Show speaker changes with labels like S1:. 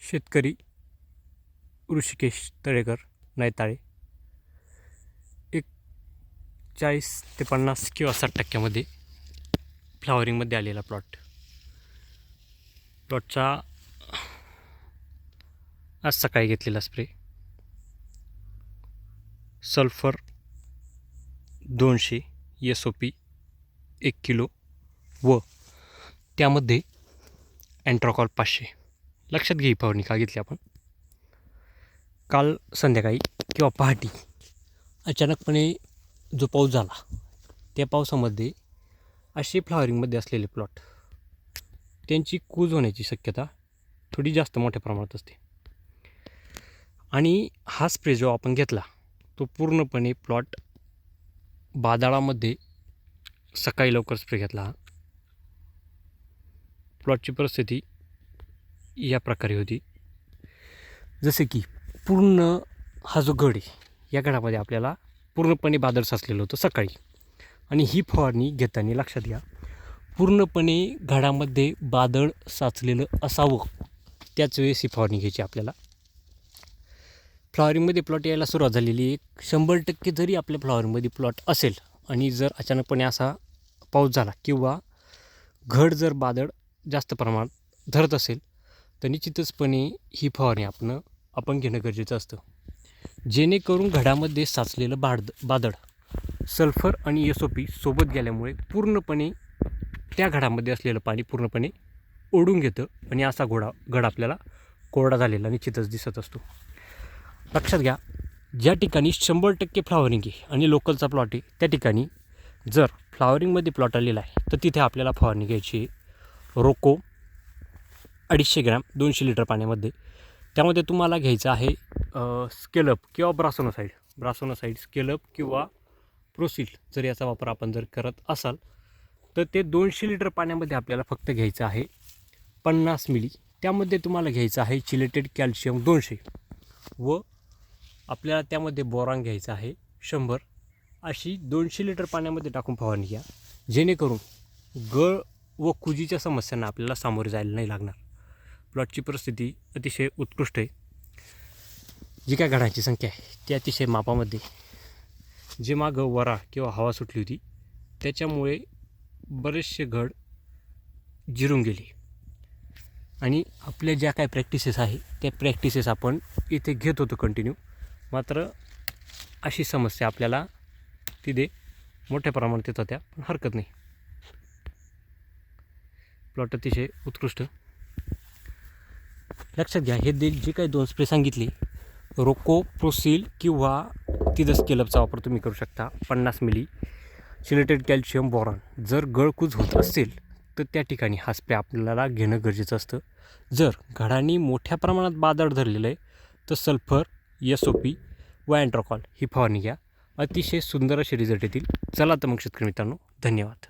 S1: शेतकरी ऋषिकेश तळेकर नैताळे. एक चाळीस ते पन्नास किंवा साठ टक्क्यामध्ये फ्लॉवरिंगमध्ये आलेला प्लॉट. प्लॉटचा आज सकाळी घेतलेला स्प्रे. सल्फर दोनशे एस ओ पी एक किलो व त्यामध्ये अँट्रॉकॉल पाचशे. लक्षात घे फवारणी का घेतली आपण? काल संध्याकाळी किंवा पहाटे अचानकपणे जो पाऊस झाला त्या पावसामध्ये असे फ्लॉवरिंगमध्ये असलेले प्लॉट त्यांची कूज होण्याची शक्यता थोडी जास्त मोठ्या प्रमाणात असते. आणि हा स्प्रे जो आपण घेतला तो पूर्णपणे प्लॉट बादाळामध्ये सकाळी लवकर स्प्रे घेतला. हा प्लॉटची परिस्थिती या प्रकारे होती. जसे की पूर्ण हा जो गड आहे या गडामध्ये आपल्याला पूर्णपणे बादल साचलेलं होतं सकाळी. आणि ही फवारणी घेताना लक्षात घ्या पूर्णपणे घडामध्ये बादळ साचलेलं असावं त्याच वेळेस ही फवारणी घ्यायची आपल्याला. फ्लॉवरिंगमध्ये प्लॉट यायला सुरुवात झालेली एक शंभर टक्के जरी आपल्या फ्लॉवरिंगमध्ये प्लॉट असेल आणि जर अचानकपणे असा पाऊस झाला किंवा घड जर बादळ जास्त प्रमाणात धरत असेल तर निश्चितचपणे ही फवारणी आपण आपण घेणं गरजेचं असतं. जेणेकरून घडामध्ये साचलेलं बाड बादळ सल्फर आणि एस ओ पी सोबत गेल्यामुळे पूर्णपणे त्या घडामध्ये असलेलं पाणी पूर्णपणे ओढून घेतं आणि असा घोडा घड आपल्याला कोरडा झालेला निश्चितच दिसत असतो. लक्षात घ्या ज्या ठिकाणी शंभर टक्के फ्लावरिंग आहे आणि लोकलचा प्लॉट आहे त्या ठिकाणी जर फ्लावरिंगमध्ये प्लॉट आलेला आहे तर तिथे आपल्याला फवारणी घ्यायची रोको अडीचशे ग्रॅम दोनशे लिटर पाण्यामध्ये. त्यामध्ये तुम्हाला घ्यायचं आहे स्केलअप किंवा ब्रासोनोसाईड ब्रासोनोसाईड स्केलअप किंवा प्रोसिल जर याचा वापर आपण जर करत असाल तर ते दोनशे लिटर पाण्यामध्ये आपल्याला फक्त घ्यायचं आहे पन्नास मिली. त्यामध्ये तुम्हाला घ्यायचं आहे चिलेटेड कॅल्शियम दोनशे व आपल्याला त्यामध्ये बोरान घ्यायचं आहे शंभर. अशी दोनशे लिटर पाण्यामध्ये टाकून फवारणी घ्या जेणेकरून गळ व कुजीच्या समस्यांना आपल्याला सामोरे जायला नाही लागणार. प्लॉटची परिस्थिती अतिशय उत्कृष्ट आहे. जी काय घडांची संख्या आहे ती अतिशय मापामध्ये जे मागं वरा किंवा हवा सुटली होती त्याच्यामुळे बरेचसे घड जिरून गेले. आणि आपल्या ज्या काय प्रॅक्टिसेस आहे त्या प्रॅक्टिसेस आपण इथे घेत होतो कंटिन्यू मात्र अशी समस्या आपल्याला तिथे मोठ्या प्रमाणात येत होत्या पण हरकत नाही. प्लॉट अतिशय उत्कृष्ट. लक्षात घ्या हे दे जे काही दोन स्प्रे सांगितले रोको प्रोसिल किंवा तिथं केलबचा वापर तुम्ही करू शकता पन्नास मिली. सिलेटेड कॅल्शियम बोरॉन जर गळकूज होत असेल तर त्या ठिकाणी हा स्प्रे आपल्याला घेणं गरजेचं असतं. जर घडांनी मोठ्या प्रमाणात बादळ धरलेलं आहे तर सल्फर एस ओ पी व अँट्रॉकॉल ही फवारणी घ्या. अतिशय सुंदर असे रिझल्ट येतील. चला तर मग शेतकरी मित्रांनो धन्यवाद.